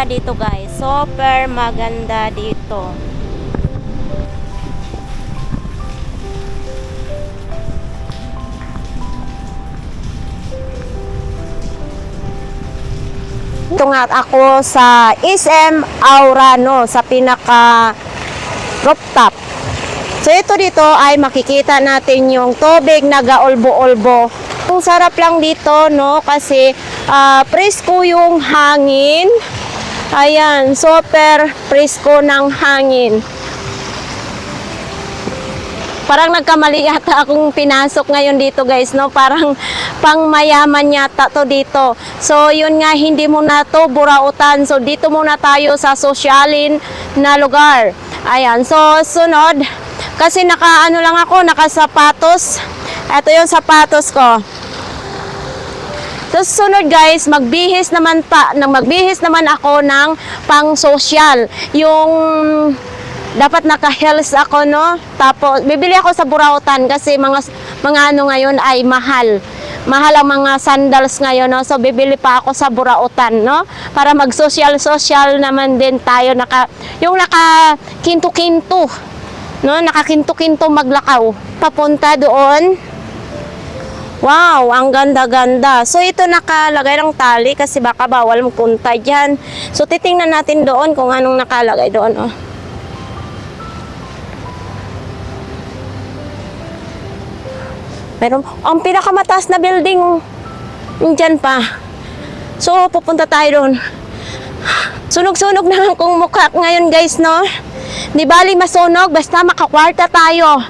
ganda dito guys. Super maganda dito. Ito nga ako sa SM Aurano sa pinaka rooftop. So ito dito ay makikita natin yung tubig na gaolbo-olbo. Ang sarap lang dito no kasi ah, presko yung hangin. Ayan, super presko ng hangin. Parang nagkamali yata akong pinasok ngayon dito guys, no? Parang pang mayaman yata to dito. So, yun nga, hindi muna to burautan. So, dito muna tayo sa sosyalin na lugar. Ayan, so, sunod. Kasi naka, ano lang ako, nakasapatos. Ito yung sapatos ko. Tapos sunod guys, magbihis naman pa, nang magbihis naman ako ng pang social. Yung dapat naka-heels ako no. Tapos bibili ako sa Burautan kasi mga mga ano ngayon ay mahal. Mahal ang mga sandals ngayon no. So bibili pa ako sa Burautan no para mag-social-social naman din tayo naka yung naka kinto-kinto no, nakakinto-kinto maglakaw papunta doon Wow, ang ganda-ganda. So, ito nakalagay ng tali kasi baka bawal magpunta dyan. So, titingnan natin doon kung anong nakalagay doon. Oh. Meron, ang pinakamataas na building, dyan pa. So, pupunta tayo doon. Sunog-sunog na kung mukha ngayon guys, no? Di bali masunog, basta makakwarta tayo.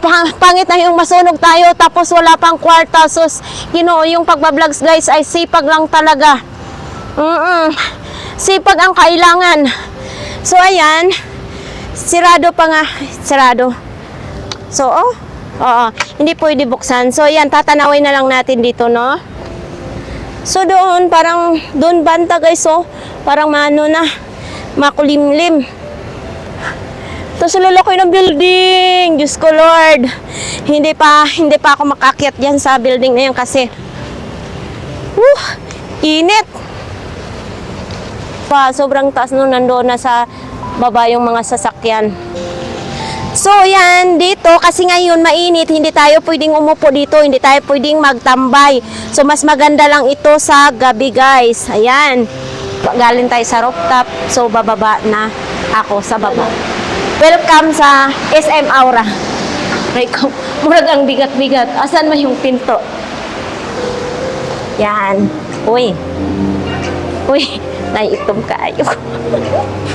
Pang- pangit na yung masunog tayo, tapos wala pang kwarta. So, you know, yung pagbablogs guys ay sipag lang talaga. Mm Sipag ang kailangan. So, ayan. Sirado pa nga. Sirado. So, oh. Oo. Hindi pwede buksan. So, ayan. Tatanawin na lang natin dito, no? So, doon, parang, doon banta guys, oh. Parang mano na. Makulimlim. Tapos luloko ng building. Diyos ko, Lord. Hindi pa, hindi pa ako makakyat dyan sa building na yan kasi, Woo! Init! Pa, sobrang taas nung nandoon na sa baba yung mga sasakyan. So, yan, dito, kasi ngayon mainit, hindi tayo pwedeng umupo dito, hindi tayo pwedeng magtambay. So, mas maganda lang ito sa gabi, guys. Ayan. Galing tayo sa rooftop, so bababa na ako sa baba. Welcome sa SM Aura. Ko, murag ang bigat-bigat. Asan mo yung pinto? Yan. Uy. Uy, naiitom kayo.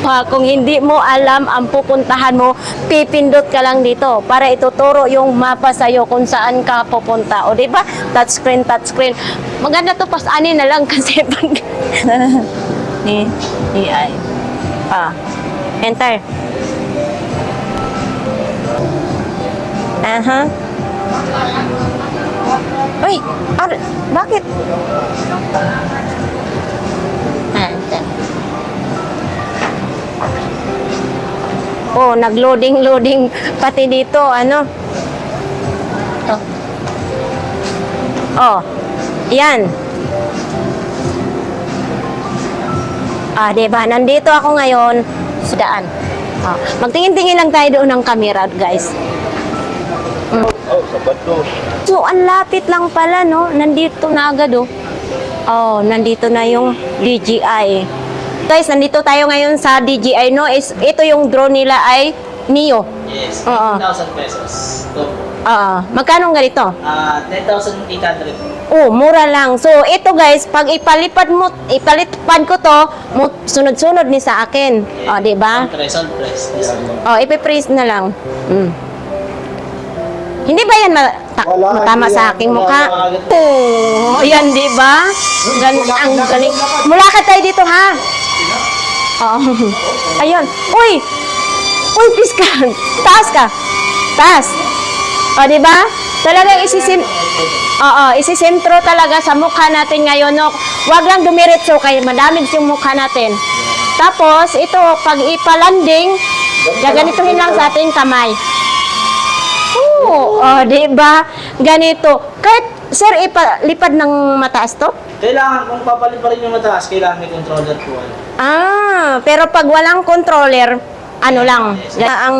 Pa, kung hindi mo alam ang pupuntahan mo, pipindot ka lang dito para ituturo yung mapa sa'yo kung saan ka pupunta. O, di ba? Touchscreen, touchscreen. Maganda to, pas ani na lang kasi pag... ni, ni, ay. Ah. Enter. Aha. Uy, ar, bakit? Oh, nag-loading-loading pati dito, ano? Oh. Oh. Yan. Ah, 'di ba? Nandito ako ngayon sa daan. Ah, magtingin-tingin lang tayo doon ng camera, guys. Oh, sabat to. So, ang lapit lang pala, no? Nandito na agad, oh. Oh, nandito na yung DJI. Guys, nandito tayo ngayon sa DJI, no? Is, ito yung drone nila ay Neo. Yes, Oo. 18,000 pesos. So, Ah, magkano ganito? ah 10,800. Oh, mura lang. So, ito guys, pag ipalipad mo, ipalipad ko to, mo- sunod-sunod ni sa akin. Oh, di ba? Press, on press. Yes. Oh, ipipraise na lang. Mm. Hindi ba yan ma- ta- Wala, matama sa aking mukha? Oh, yan, di ba? Gan ang galing. Mula ka tayo dito, ha? Oh. Ayun. Uy! Uy, please ka. Taas ka. Taas. O, di ba? Talagang isisim... Oo, isisentro talaga sa mukha natin ngayon. No? Huwag lang dumiretso kay madamig yung mukha natin. Tapos, ito, pag ipalanding, gaganituhin lang sa ating kamay. Oh, di ba? Ganito. Kahit Sir, ipalipad ng mataas to? Kailangan, kung papalit pa rin yung mataas, kailangan may controller po. ano. Ah, pero pag walang controller, ano lang, ang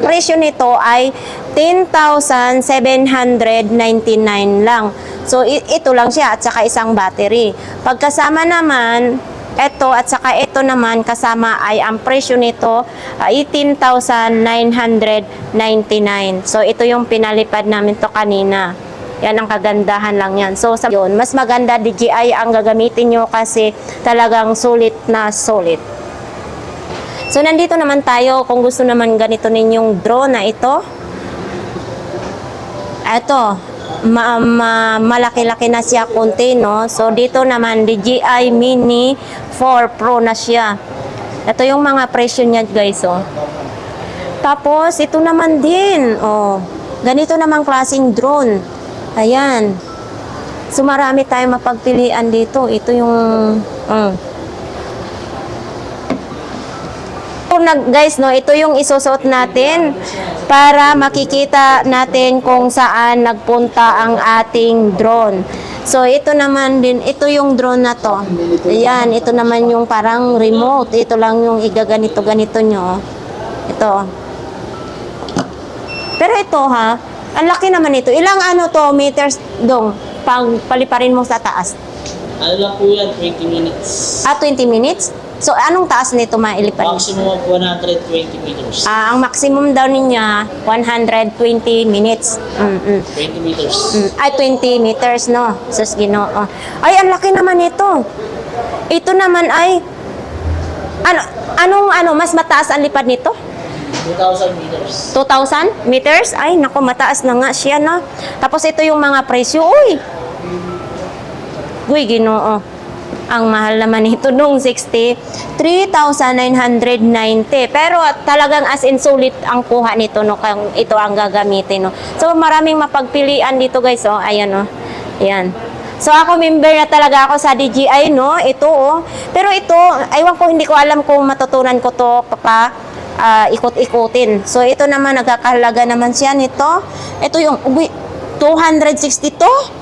presyo nito ay 10,799 lang. So, i- ito lang siya at saka isang battery. Pagkasama naman, ito at saka ito naman kasama ay ang presyo nito ay 18,999. So, ito yung pinalipad namin to kanina. Yan ang kagandahan lang yan. So, sa yun, mas maganda DJI ang gagamitin nyo kasi talagang sulit na sulit. So, nandito naman tayo kung gusto naman ganito ninyong drone na ito. Ito, ma- ma- malaki-laki na siya konti, no? So, dito naman, DJI Mini 4 Pro na siya. Ito yung mga presyo niya, guys, oh. Tapos, ito naman din, oh. Ganito naman klaseng drone. Ayan. So, marami tayong mapagpilian dito. Ito yung, mm. Ito na, guys, no, ito yung isusuot natin para makikita natin kung saan nagpunta ang ating drone. So, ito naman din, ito yung drone na to. Ayan, ito naman yung parang remote. Ito lang yung igaganito-ganito nyo. Ito. Pero ito ha, ang laki naman ito. Ilang ano to, meters dong, pag paliparin mo sa taas? Ano lang po yan, 20 minutes. Ah, 20 minutes? So, anong taas nito mailipad? Maximum of 120 meters. Ah, ang maximum daw niya 120 minutes. Mm, 20 meters. mm. Ay 20 meters no. Sus Ginoo. Ay ang laki naman ito. Ito naman ay ano anong ano mas mataas ang lipad nito? 2,000 meters. 2,000 meters? Ay, nako, mataas na nga siya, no? Tapos ito yung mga presyo. Uy! Uy, ginoo. Ang mahal naman ito nung 60, 3,990. Pero talagang as in sulit ang kuha nito, no? Kung ito ang gagamitin, no? So, maraming mapagpilian dito, guys, oh. Ayan, oh. Ayan. So ako member na talaga ako sa DJI no, ito oh. Pero ito, aywan ko hindi ko alam kung matutunan ko to pa ah, ikot-ikutin. So ito naman nagkakahalaga naman siya nito. Ito yung uy, 262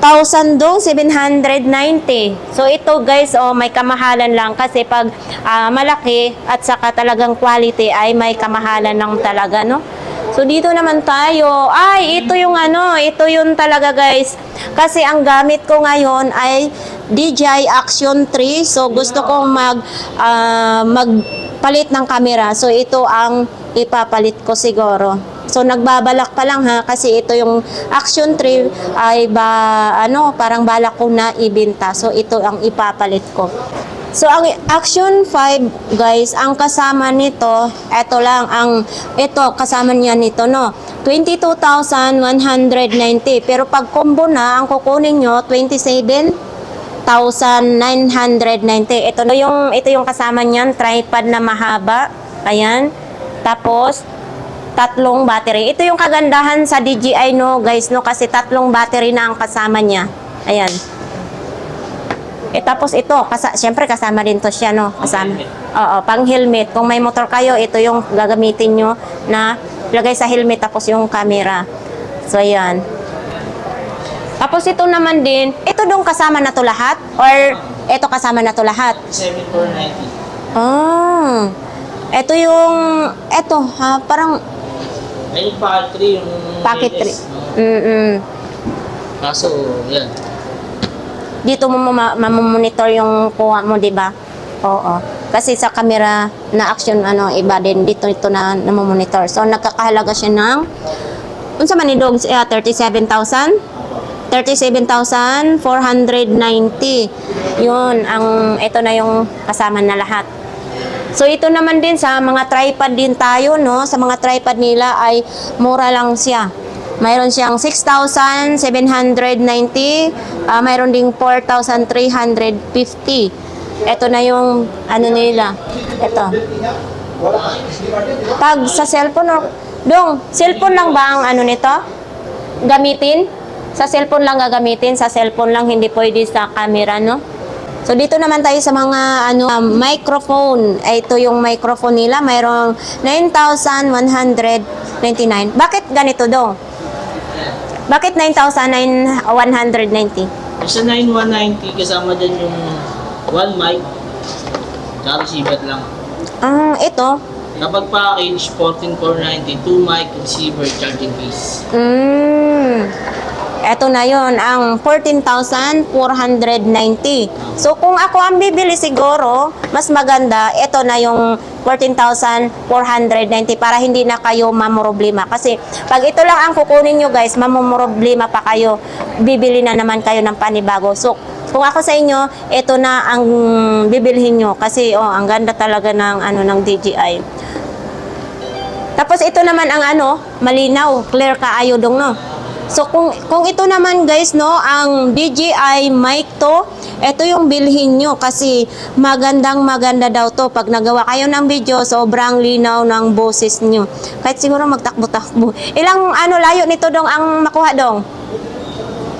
1,000 dong 790. So ito guys, oh may kamahalan lang kasi pag ah, malaki at saka talagang quality ay may kamahalan lang talaga, no? So dito naman tayo. Ay, ito yung ano, ito yung talaga guys. Kasi ang gamit ko ngayon ay DJI Action 3. So gusto kong mag ah, magpalit ng camera. So ito ang ipapalit ko siguro. So nagbabalak pa lang ha kasi ito yung Action 3 ay ba ano parang balak ko na ibenta. So ito ang ipapalit ko. So ang Action 5 guys, ang kasama nito, ito lang ang ito kasama niya nito no. 22,190 pero pag combo na ang kukunin nyo 27,990. Ito na yung ito yung kasama niyan, tripod na mahaba. Ayan. Tapos tatlong battery. Ito yung kagandahan sa DJI no, guys, no kasi tatlong battery na ang kasama niya. Ayan. Eh tapos ito, kasa, syempre kasama din to siya no, kasama. Oo, pang helmet. Kung may motor kayo, ito yung gagamitin nyo na lagay sa helmet tapos yung camera. So ayan. Tapos ito naman din, ito dong kasama na to lahat or ito kasama na to lahat? 7490. Ah. Ito yung ito ha, parang Ay, yung packet 3, yung packet latest, 3. Mm. Kaso, yan. dito mo ma- mamonitor yung kuha mo, di ba? Oo. Kasi sa camera na action, ano, iba din dito ito na namomonitor. So, nagkakahalaga siya ng, unsa man ni Dog, uh, 37,000? 37,490. Yun, ang, ito na yung kasama na lahat. So ito naman din sa mga tripod din tayo no, sa mga tripod nila ay mura lang siya. Mayroon siyang 6,790, ah, mayroon ding 4,350. Ito na yung ano nila. Ito. Pag sa cellphone or Dong, cellphone lang ba ang ano nito? Gamitin? Sa cellphone lang gagamitin, sa cellphone lang hindi pwede sa camera, no? So dito naman tayo sa mga ano um, microphone. Ay, Ito yung microphone nila, mayroong 9,199. Bakit ganito do? Bakit 9,190? Sa 9190, kasama dyan yung one mic, tsaka receiver lang. Ah, ito. Kapag package, 14,490, two mic, receiver, charging case. Mm. Ito na yon ang 14,490. So, kung ako ang bibili siguro, mas maganda, ito na yung 14,490 para hindi na kayo mamroblema. Kasi, pag ito lang ang kukunin nyo guys, mamroblema pa kayo. Bibili na naman kayo ng panibago. So, kung ako sa inyo, ito na ang bibilhin nyo. Kasi, oh, ang ganda talaga ng, ano, ng DJI. Tapos ito naman ang ano, malinaw, clear kaayo dong no. So kung kung ito naman guys no, ang DJI mic to, ito yung bilhin nyo kasi magandang maganda daw to pag nagawa kayo ng video, sobrang linaw ng boses nyo. Kahit siguro magtakbo-takbo. Ilang ano layo nito dong ang makuha dong?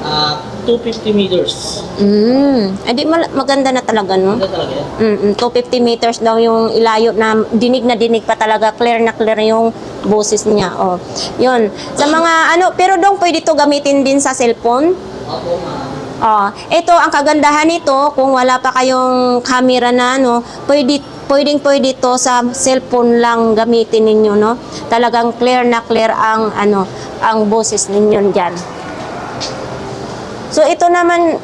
Ah, 250 meters. Mm, edi mal- maganda na talaga no. Ano talaga yan? Mm, 250 meters daw yung ilayo na dinig na dinig pa talaga, clear na clear yung boses niya. Oh. 'Yun. Sa mga ano, pero dong pwede to gamitin din sa cellphone. Opo, ma'am. Oh, ito ang kagandahan nito kung wala pa kayong camera na ano, pwede pwedeng pwede to sa cellphone lang gamitin ninyo no. Talagang clear na clear ang ano, ang boses ninyo diyan. So ito naman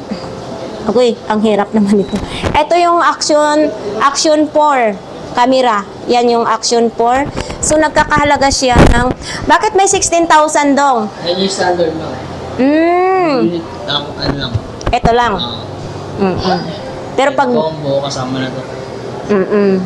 Agoy, ang hirap naman ito. Ito yung Action Action 4 camera. Yan yung Action 4. So nagkakahalaga siya ng Bakit may 16,000 dong? Yan yung standard lang. Mm, ano lang. ito lang. Ah, Mm-mm. Pero pag combo, kasama na to. Mm-mm.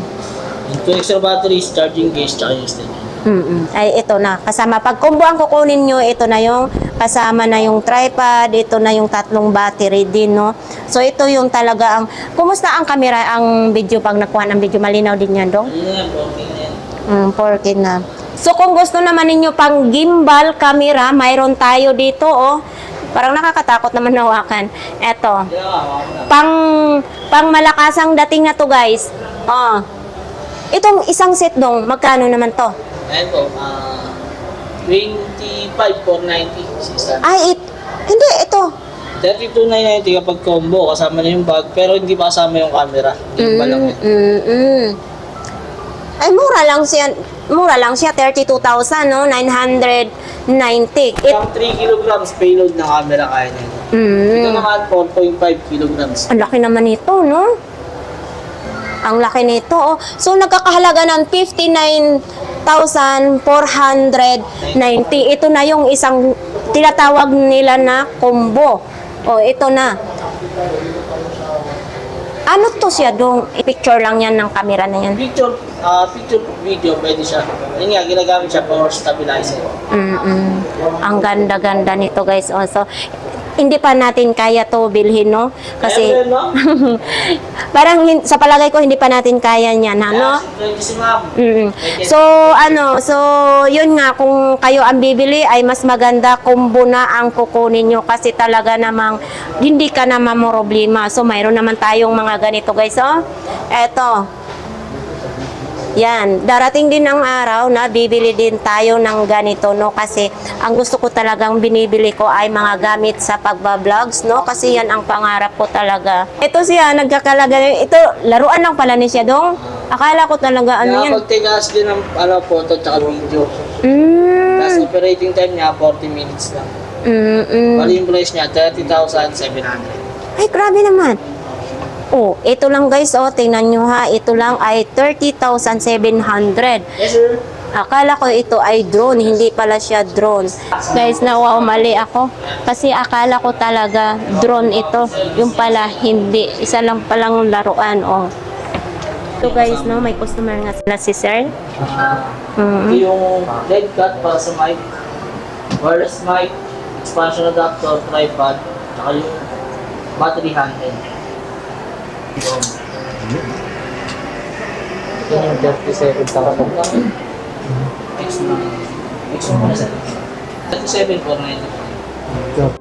Yung two extra batteries, charging case, tsaka yung extension. Mm-mm. Ay, ito na. Kasama. Pag combo ang kukunin nyo, ito na yung kasama na yung tripod, ito na yung tatlong battery din, no? So, ito yung talaga ang... Kumusta ang camera, ang video pag nakuha ng video? Malinaw din yan, dong? Na yan, okay na yan. Mm, 4K na. So, kung gusto naman ninyo pang gimbal camera, mayroon tayo dito, oh. Parang nakakatakot naman hawakan. Eto. Pang, pang malakasang dating na to, guys. Oh. Itong isang set dong, magkano naman to? Ayan po, ah, 25,490. Sister. Ay, it, hindi, ito. 32,990 kapag combo, kasama na yung bag, pero hindi pa kasama yung camera. Yung ba lang Mm, mm, mm. Ay, mura lang siya. Mura lang siya, 32,000, no? 990. It, Yung 3 kilograms payload ng camera kaya niya. Ito mm, naman, 4.5 kilograms. ang laki naman nito, no? Ang laki nito, oh. So, nagkakahalaga ng 59,490. Ito na yung isang tinatawag nila na combo. Oh, ito na. Ano to siya dong? I-picture lang yan ng camera na yan. Picture, ah, picture video, pwede siya. Yun nga, ginagamit siya for stabilizer. Mm-mm. Ang ganda-ganda nito guys. Oh, so, hindi pa natin kaya to bilhin, no? Kasi, no? parang sa palagay ko, hindi pa natin kaya? Kaya si ma'am. Mm. So, ano, so, yun nga, kung kayo ang bibili, ay mas maganda combo na ang kukunin nyo kasi talaga namang hindi ka na mamoroblema. So, mayroon naman tayong mga ganito, guys, oh. Eto. Yan, darating din ang araw na bibili din tayo ng ganito, no? Kasi ang gusto ko talagang binibili ko ay mga gamit sa pagbablog, no? Kasi yan ang pangarap ko talaga. Ito siya, nagkakalaga. Ito, laruan lang pala ni siya, dong. Akala ko talaga, ano yan? Nakapag-tigas din ng ano, photo tsaka video. Mm, Tapos operating time niya, 40 minutes lang. mm, mm. Bali yung price niya, 30,700. Ay, grabe naman. Oh, ito lang guys, oh, tingnan nyo ha. Ito lang ay 30,700. Yes, sir. Akala ko ito ay drone, hindi pala siya drone. Guys, nawa mali ako. Kasi akala ko talaga drone ito. Yung pala, hindi. Isa lang palang laruan, oh. So guys, no, may customer nga sila si Sir. Mm. Ito yung dead cut para sa mic, wireless mic, expansion adapter, tripod, tsaka yung battery handle. Yun. Ito yung 37 tapos lang. X na. X mo na sa 37 490.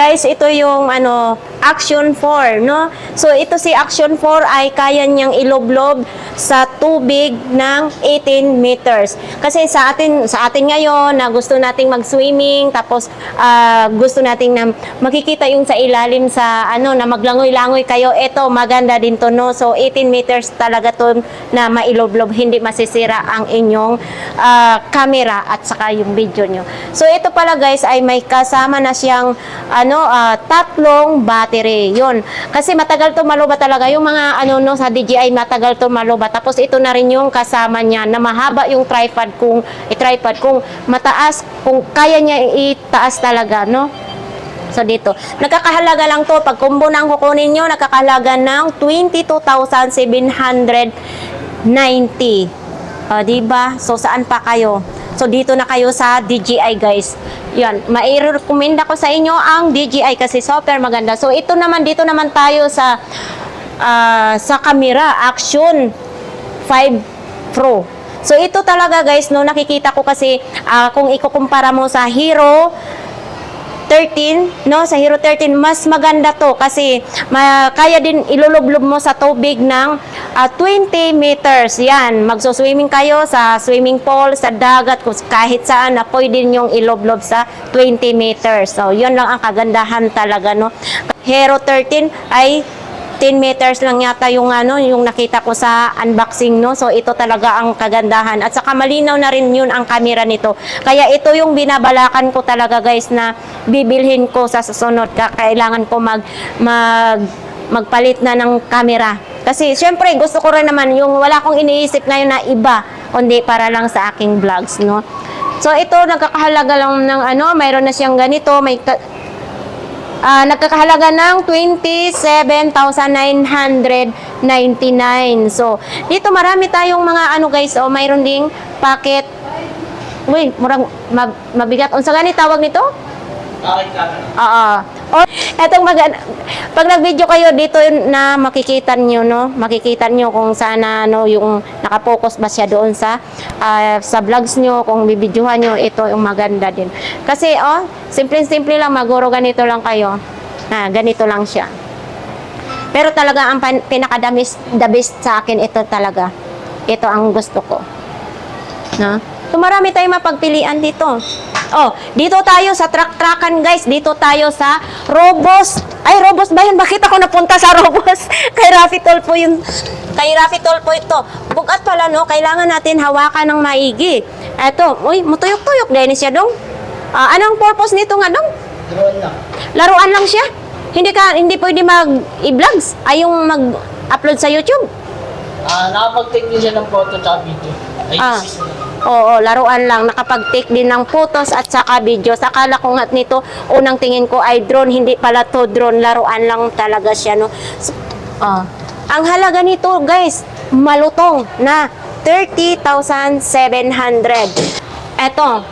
Guys, ito yung ano, Action 4, no? So, ito si Action 4 ay kaya niyang iloblob sa tubig ng 18 meters. Kasi sa atin sa atin ngayon na gusto nating mag-swimming tapos ah, gusto nating na makikita yung sa ilalim sa ano na maglangoy-langoy kayo, ito maganda din to, no? So, 18 meters talaga to na mailoblob, hindi masisira ang inyong ah, camera at saka yung video nyo. So, ito pala guys ay may kasama na siyang ano, ah, tatlong battery. Yun. Kasi matagal to maluba talaga. Yung mga ano no sa DJI matagal to maluba. Tapos ito na rin yung kasama niya na mahaba yung tripod kung eh, tripod kung mataas kung kaya niya itaas talaga, no? So dito, nagkakahalaga lang to pag combo nang kukunin nyo, nagkakahalaga ng 22,790. O, diba? So, saan pa kayo? So, dito na kayo sa DJI, guys. Yan. Mai-recommend ako sa inyo ang DJI kasi super maganda. So, ito naman, dito naman tayo sa ah, sa camera, Action 5 Pro. So, ito talaga, guys, no, nakikita ko kasi ah, kung ikukumpara mo sa Hero 13, no, sa Hero 13, mas maganda to kasi ma, kaya din ilulublob mo sa tubig ng ah, 20 meters. Yan, magsuswimming kayo sa swimming pool, sa dagat, kahit saan na pwede nyong ilublob sa 20 meters. So, yun lang ang kagandahan talaga, no. Hero 13 ay 10 meters lang yata yung ano, yung nakita ko sa unboxing, no? So, ito talaga ang kagandahan. At saka malinaw na rin yun ang camera nito. Kaya ito yung binabalakan ko talaga, guys, na bibilhin ko sa susunod. Ka- Kailangan ko mag, mag, magpalit na ng camera. Kasi, syempre, gusto ko rin naman yung wala akong iniisip ngayon na iba, kundi para lang sa aking vlogs, no? So, ito, nagkakahalaga lang ng ano, mayroon na siyang ganito, may Ah, nagkakahalaga ng 27,999. So, dito marami tayong mga ano guys, oh, mayroon ding packet. Uy, murang mab- mabigat. Unsa gani tawag nito? Oo. O, etong mag pag nag-video kayo dito na makikita nyo, no? Makikita nyo kung sana no yung nakapokus ba siya doon sa ah, sa vlogs nyo, kung bibidyohan nyo, ito yung maganda din. Kasi oh, simple-simple lang maguro ganito lang kayo. Ah, ganito lang siya. Pero talaga ang pinaka-the the best sa akin ito talaga. Ito ang gusto ko. No? So marami tayong mapagpilian dito. Oh, dito tayo sa truck-truckan guys. Dito tayo sa Robos. Ay, Robos ba yun? Bakit ako napunta sa Robos? kay Rafi Tolpo yun. Kay Rafi Tolpo ito. Bugat pala no, kailangan natin hawakan ng maigi. Eto, uy, mutuyok-tuyok din siya dong. Ah, anong purpose nito nga dong? Drone lang. Laruan lang siya. Hindi ka hindi pwede mag-i-vlogs. Ay yung mag-upload sa YouTube. Ah, nakapag-take din siya ng photo at video. Ay, Ah. Oo, laruan lang. Nakapag-take din ng photos at saka video. Sakala ko nga nito, unang tingin ko ay drone. Hindi pala to drone. Laruan lang talaga siya, no? So, ah. Ang halaga nito, guys, malutong na 30,700. Eto,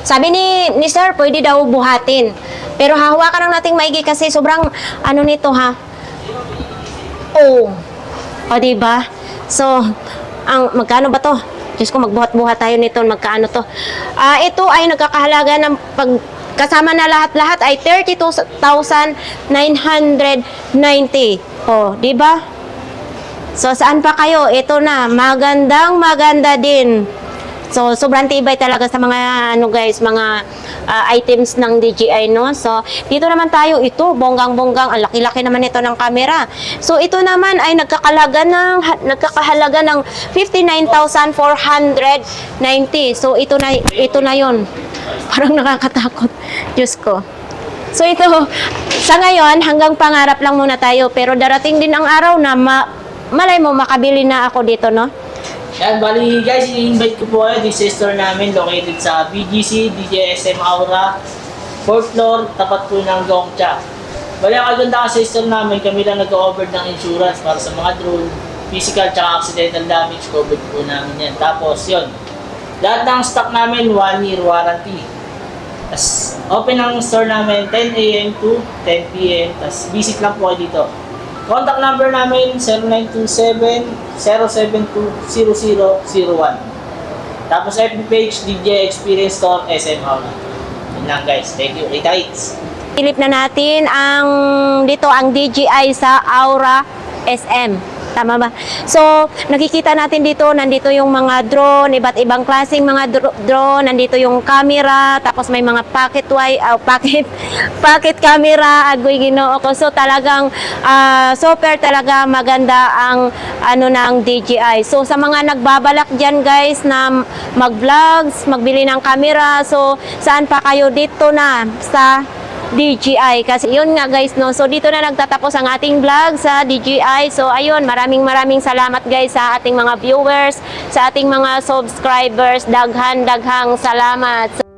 sabi ni, ni sir, pwede daw buhatin. Pero hahawakan lang nating maigi kasi sobrang, ano nito ha, Oh. O, diba? So, ang magkano ba to? Diyos ko, magbuhat-buhat tayo nito. Magkano to? Ah, ito ay nagkakahalaga ng pag kasama na lahat-lahat ay 32,990. O, di ba? So, saan pa kayo? Ito na, magandang maganda din. So, sobrang tibay talaga sa mga, ano guys, mga ah, items ng DJI, no? So, dito naman tayo, ito, bonggang-bonggang, ang laki-laki naman ito ng camera. So, ito naman ay nagkakalaga ng, ha- nagkakahalaga ng 59,490. So, ito na, ito na yon Parang nakakatakot. Diyos ko. So, ito, sa ngayon, hanggang pangarap lang muna tayo. Pero darating din ang araw na ma, malay mo, makabili na ako dito, no? Yan, bali guys, i-invite ko po kayo din sa store namin located sa BGC, DJSM Aura, 4th floor, tapat po ng Gongcha. Bali, ang kaganda kasi store namin, kami lang nag-over ng insurance para sa mga drone, physical tsaka accidental damage, covered po namin yan. Tapos, yun, lahat ng stock namin, 1 year warranty. Tapos, open ang store namin 10 a.m. to 10 p.m. Tapos, visit lang po kayo dito. Contact number namin 0927-072-0001. Tapos FB page DJ Experience Store SM Aula. Yun lang guys. Thank you. Kita-kits. Ilip na natin ang dito ang DJI sa Aura SM. Tama ba? So, nakikita natin dito, nandito yung mga drone, iba't ibang klaseng mga dro- drone, nandito yung camera, tapos may mga pocket wi uh, pocket pocket camera, agoy ginoo ko. So, talagang ah, super talaga maganda ang ano ng DJI. So, sa mga nagbabalak diyan guys na mag-vlogs, magbili ng camera, so saan pa kayo dito na sa DJI kasi yun nga guys no? So dito na nagtatapos ang ating vlog sa DJI so ayun maraming maraming salamat guys sa ating mga viewers sa ating mga subscribers. Daghan daghang salamat